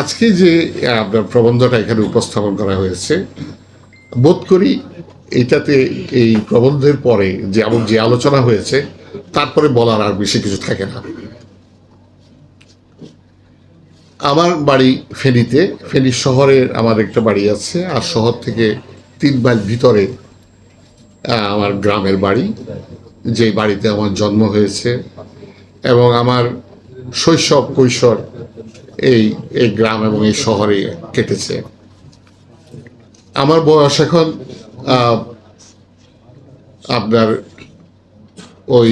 আজকে যে আপনার প্রবন্ধটা এখানে উপস্থাপন করা হয়েছে, বোধ করি এটাতে এই প্রবন্ধের পরে যে এমন যে আলোচনা হয়েছে, তারপরে বলার আর বেশি কিছু থাকে না। আমার বাড়ি ফেনীতে, ফেনী শহরে আমার একটা বাড়ি আছে, আর শহর থেকে তিন মাইল ভিতরে আমার গ্রামের বাড়ি, যে বাড়িতে আমার জন্ম হয়েছে, এবং আমার শৈশব কৈশোর এই এই গ্রাম এবং এই শহরে কেটেছে। আমার বয়স এখন আপনার ওই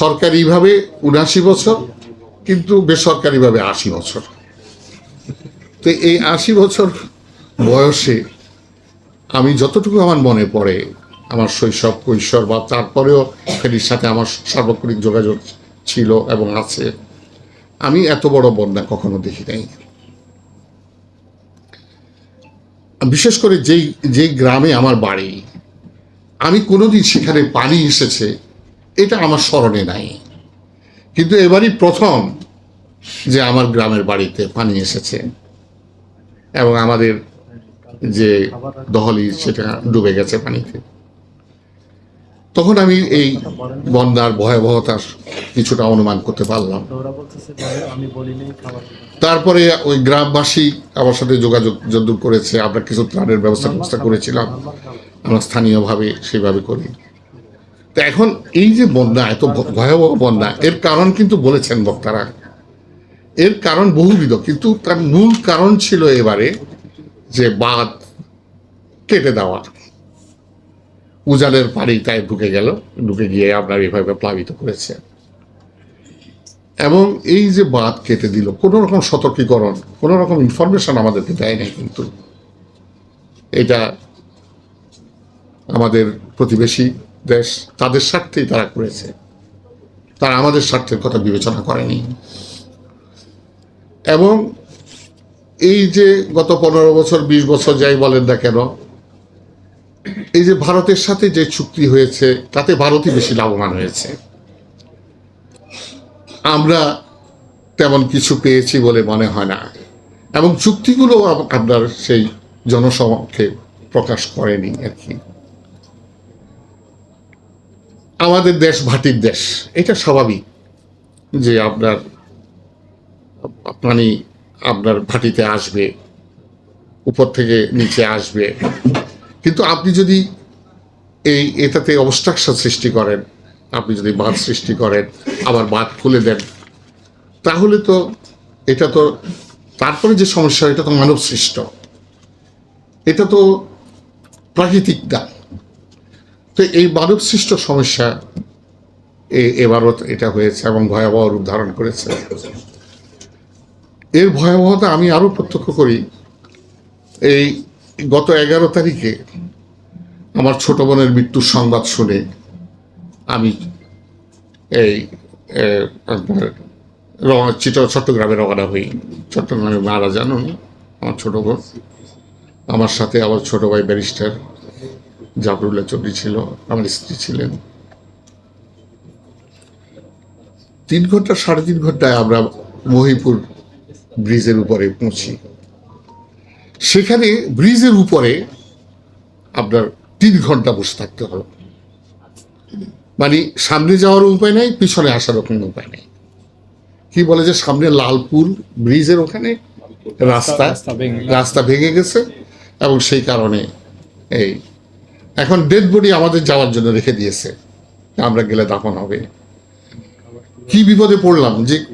সরকারিভাবে উনাশি বছর, কিন্তু বেসরকারিভাবে আশি বছর। তো এই আশি বছর বয়সে আমি যতটুকু আমার মনে পড়ে, আমার শৈশব, কৈশোর বা তারপরেও ফেরির সাথে আমার সার্বক্ষণিক যোগাযোগ ছিল এবং আছে আমি এত বড় বন্যা কখনো দেখি নাই। বিশেষ করে যেই যেই গ্রামে আমার বাড়ি, আমি কোনোদিন সেখানে পানি এসেছে, এটা আমার স্মরণে নাই। কিন্তু এবারই প্রথম যে আমার গ্রামের বাড়িতে পানি এসেছে এবং আমাদের যে দহলি, সেটা ডুবে গেছে পানিতে। তখন আমি এই বন্যার ভয়াবহতার কিছুটা অনুমান করতে পারলাম। তারপরে ওই গ্রামবাসী আমার সাথে যোগাযোগ যদ্দূর করেছে আমরা কিছু ত্রাণের ব্যবস্থা ব্যবস্থা করেছিলাম। আমরা স্থানীয়ভাবে সেভাবে করি। তো এখন এই যে বন্যা এত ভয়াবহ বন্যা এর কারণ কিন্তু বলেছেন বক্তারা। এর কারণ বহুবিধ কিন্তু তার মূল কারণ ছিল এবারে যে বাঁধ কেটে দেওয়া। উজানের পানি তাই ঢুকে গেল, ঢুকে গিয়ে আপনার এভাবে প্লাবিত করেছে। এবং এই যে বাঁধ কেটে দিল, কোনো রকম সতর্কীকরণ, কোনো রকম ইনফরমেশন আমাদেরকে দেয় নাই কিন্তু। এটা আমাদের প্রতিবেশী দেশ, তাদের স্বার্থেই তারা করেছে। তারা আমাদের স্বার্থের কথা বিবেচনা করেনি। এবং এই যে গত পনেরো বছর, বিশ বছর যাই বলেন না কেন এই যে ভারতের সাথে যে চুক্তি হয়েছে, তাতে ভারতই বেশি লাভবান হয়েছে। আমরা তেমন কিছু পেয়েছি বলে মনে হয় না। এবং চুক্তিগুলো আপনার সেই জনসমক্ষে প্রকাশ করেনি আর কি। আমাদের দেশ ভাটির দেশ, এটা স্বাভাবিক যে আপনার পানি আপনার ভাটিতে আসবে, উপর থেকে নিচে আসবে। কিন্তু আপনি যদি এই এটাতে অবস্ট্রাকশন সৃষ্টি করেন, আপনি যদি বাঁধ সৃষ্টি করেন, আবার বাঁধ খুলে দেন, তাহলে তো এটা তো, তারপরে যে সমস্যা, এটা তো মানব সৃষ্ট। এটা তো প্রাকৃতিক না তো এই মানব সৃষ্ট সমস্যা এবারও এটা হয়েছে এবং ভয়াবহ রূপ ধারণ করেছে। এর ভয়াবহতা আমি আরও প্রত্যক্ষ করি, এই গত এগারো তারিখে আমার ছোট বোনের মৃত্যুর সংবাদ শুনে আমি এই রওনা চিটা চট্টগ্রামে রওনা হই। চট্টগ্রামে মারা যান আমার ছোট বোন। আমার সাথে আমার ছোট ভাই ব্যারিস্টার জাফরুল্লাহ চৌধুরী ছিল, আমার স্ত্রী ছিলেন। তিন ঘণ্টা, সাড়ে তিন ঘন্টায় আমরা মহিপুর ব্রিজের উপরে পৌঁছি। সেখানে ব্রিজের উপরে আপনার তিন ঘণ্টা বসে থাকতে হলো। মানে সামনে যাওয়ার উপায় নাই পিছনে আসারও কোনো উপায় নেই। কি বলে যে সামনে লালপুর ব্রিজের ওখানে রাস্তা রাস্তা ভেঙে গেছে। এবং সেই কারণে এই এখন ডেড বডি আমাদের যাওয়ার জন্য রেখে দিয়েছে। আমরা গেলে দাফন হবে। কি বিপদে পড়লাম যে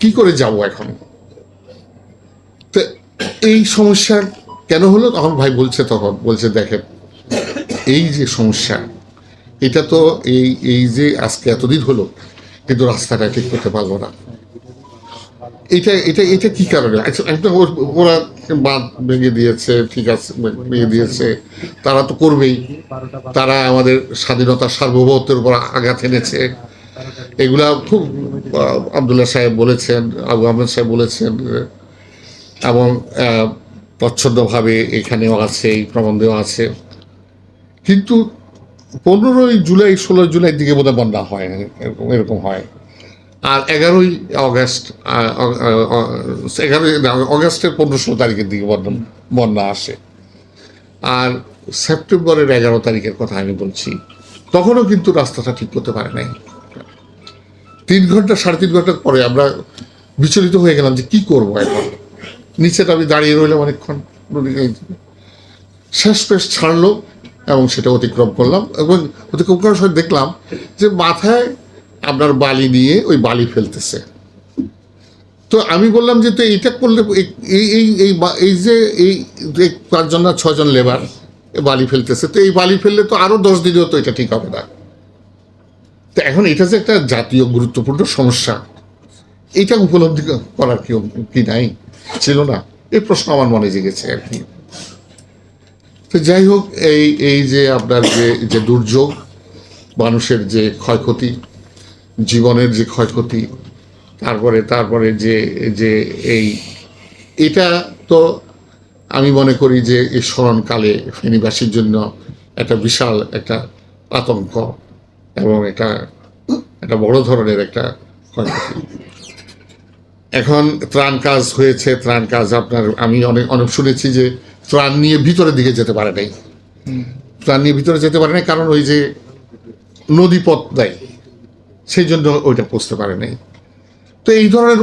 কি- করে যাব এখন? এই সমস্যা কেন হলো? তখন ভাই বলছে তখন বলছে দেখেন এই যে সমস্যা এটা তো এই এই যে আজকে এতদিন হলো কিন্তু রাস্তাটা ঠিক করতে পারব না। এটা এটা এটা কি কারণে? আচ্ছা, একটা ওর- বাঁধ ভেঙে দিয়েছে ঠিক আছে ভেঙে দিয়েছে তারা তো করবেই। তারা আমাদের স্বাধীনতা সার্বভৌমত্বের উপর আঘাত এনেছে। এগুলা খুব আবদুল্লাহ সাহেব বলেছেন আবু আহমেদ সাহেব বলেছেন এবং প্রচ্ছন্নভাবে এখানেও আছে, এই প্রবন্ধেও আছে। কিন্তু পনেরোই জুলাই, ষোলো জুলাই দিকে বোধহয় বন্যা হয়, এরকম এরকম হয়। আর এগারোই অগস্ট এগারোই অগস্টের পনেরো, ষোলো তারিখের দিকে বন্যা আসে। আর সেপ্টেম্বরের এগারো তারিখের কথা আমি বলছি, তখনও কিন্তু রাস্তাটা ঠিক করতে পারে নাই। তিন ঘণ্টা, সাড়ে তিন ঘণ্টার পরে আমরা বিচলিত হয়ে গেলাম যে কি করব এখন? নিচেটা আমি দাঁড়িয়ে রইলাম অনেকক্ষণ শেষ পেশ ছাড়লো এবং সেটা অতিক্রম করলাম এবং অতিক্রম করার সময় দেখলাম যে মাথায় আপনার বালি নিয়ে ওই বালি ফেলতেছে। তো আমি বললাম যে, তো এইটা করলে এই এই এই এই যে, এই পাঁচজন না ছজন লেবার বালি ফেলতেছে, তো এই বালি ফেললে তো আরও দশ দিনেও তো এটা ঠিক হবে না। তো এখন এটা যে একটা জাতীয় গুরুত্বপূর্ণ সমস্যা এটা উপলব্ধি করার কি কি নাই? ছিল না। এই প্রশ্ন আমার মনে জেগেছে আর কি। তো যাই হোক, এই এই যে আপনার যে যে দুর্যোগ, মানুষের যে ক্ষয়ক্ষতি, জীবনের যে ক্ষয়ক্ষতি, তারপরে তারপরে যে যে এই, এটা তো আমি মনে করি যে এই স্মরণকালে ফেনীবাসীর জন্য একটা বিশাল একটা আতঙ্ক এবং এটা একটা বড় ধরনের একটা ক্ষয়ক্ষতি। এখন ত্রাণ কাজ হয়েছে, ত্রাণ কাজ আপনার, আমি অনেক অনেক শুনেছি যে ত্রাণ নিয়ে ভিতরের দিকে যেতে পারে নাই। ত্রাণ নিয়ে ভিতরে যেতে পারে নাই কারণ ওই যে নদী পথ দেয়, সেই জন্য ওইটা পৌঁছতে পারে নাই। তো এই ধরনের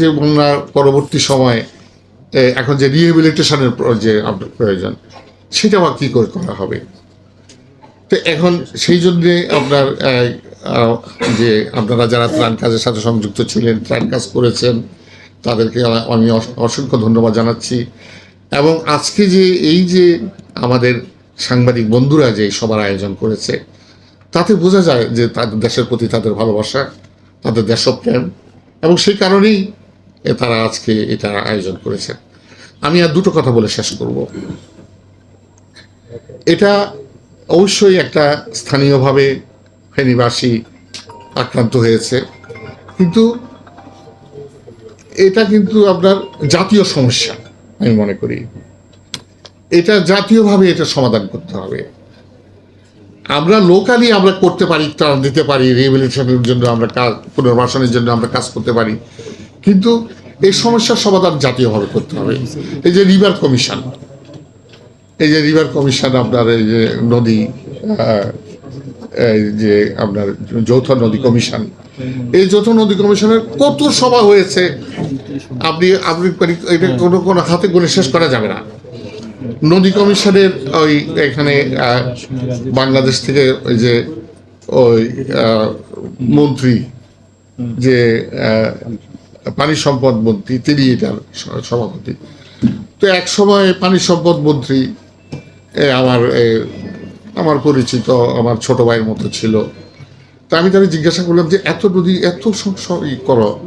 যে বন্যার পরবর্তী সময় এখন যে রিহেবিলিটেশনের যে প্রয়োজন সেটা আবার কী করে করা হবে? তো এখন সেই জন্যে আপনার যে আপনারা যারা ত্রাণ কাজের সাথে সংযুক্ত ছিলেন, ত্রাণ কাজ করেছেন, তাদেরকে আমি অসংখ্য ধন্যবাদ জানাচ্ছি। এবং আজকে যে এই যে আমাদের সাংবাদিক বন্ধুরা যে সবার আয়োজন করেছে, তাতে বোঝা যায় যে তাদের দেশের প্রতি তাদের ভালোবাসা, তাদের দেশপ্রেম, এবং সেই কারণেই তারা আজকে এটা আয়োজন করেছে আমি আর দুটো কথা বলে শেষ করব। এটা অবশ্যই একটা স্থানীয়ভাবে ফেনীবাসী আক্রান্ত হয়েছে। কিন্তু এটা কিন্তু আপনার জাতীয় সমস্যা, আমি মনে করি। এটা জাতীয়ভাবে এটা সমাধান করতে হবে। আমরা লোকালি আমরা করতে পারি, ত্রাণ দিতে পারি রিহেবিলিটেশনের জন্য আমরা কাজ, পুনর্বাসনের জন্য আমরা কাজ করতে পারি। কিন্তু এই সমস্যার সমাধান জাতীয়ভাবে করতে হবে। এই যে রিভার কমিশন এই যে রিভার কমিশন আপনার এই যে নদী যে আপনার যৌথ নদী কমিশন। এই যৌথ নদী কমিশনের কত সভা হয়েছে? আপনি আপনি মানে এটা কোনো কোনো হাতে গুনে শেষ করা যাবে না। নদী কমিশনের ওই এখানে বাংলাদেশ থেকে ওই যে, ওই মন্ত্রী, যে পানি সম্পদ মন্ত্রী, তিনি এটার সভাপতি। তো এক সময় পানি সম্পদ মন্ত্রী আমার আমার পরিচিত, আমার ছোট ভাইয়ের মতো ছিল। তা আমি তাকে জিজ্ঞাসা করলাম যে, এত নদী এত ই করো,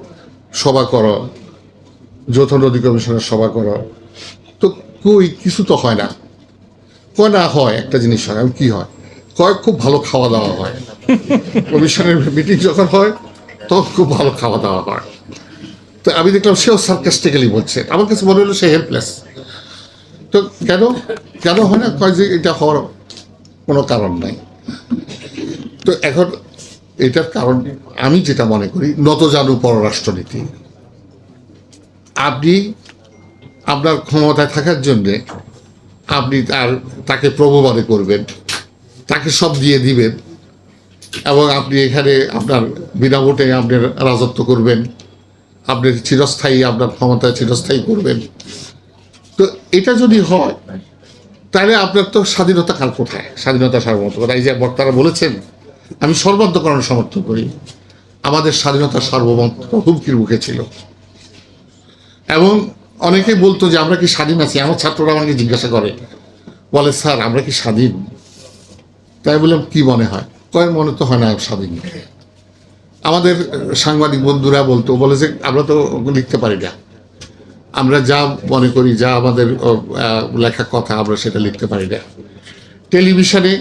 সভা করো, যৌথ নদী কমিশনের সভা করো, তো কই, কিছু তো হয় না। কয়, না, হয়, একটা জিনিস হয়। আমি, কি হয়? কয়, খুব ভালো খাওয়া দাওয়া হয়। কমিশনের মিটিং যখন হয়, তখন খুব ভালো খাওয়া দাওয়া হয়। তো আমি দেখলাম সেও সার্কাস্টিক্যালি বলছে। আমার কাছে মনে হলো সে হেল্পলেস তো কেন? কেন হয় না? কয় যে, এটা হওয়ার কোনো কারণ নাই। তো এখন এটার কারণ আমি যেটা মনে করি, নতজানু পররাষ্ট্রনীতি। আপনি আপনার ক্ষমতায় থাকার জন্যে আপনি তার, তাকে প্রভুবাদে করবেন, তাকে সব দিয়ে দিবেন, এবং আপনি এখানে আপনার বিনা ভোটে আপনি রাজত্ব করবেন আপনি চিরস্থায়ী, আপনার ক্ষমতায় চিরস্থায়ী করবেন। তো এটা যদি হয় তাহলে আপনার তো স্বাধীনতা কার কোথায়? স্বাধীনতা সার্বভৌমত্ব এই যে বক্তারা বলেছেন, আমি সর্বান্তকরণ সমর্থন করি। আমাদের স্বাধীনতা সার্বভৌমত্ব হুমকির মুখে ছিল। এবং অনেকেই বলতো যে, আমরা কি স্বাধীন আছি? আমার ছাত্ররা আমাকে জিজ্ঞাসা করে, বলে, স্যার, আমরা কি স্বাধীন? তাই বললাম, কি মনে হয়? কয়েক মনে তো হয় না স্বাধীন আমাদের সাংবাদিক বন্ধুরা বলতো, বলে যে, আমরা তো লিখতে পারি না। আমরা যা মনে করি যা আমাদের লেখা কথা আমরা সেটা লিখতে পারি না। টেলিভিশনে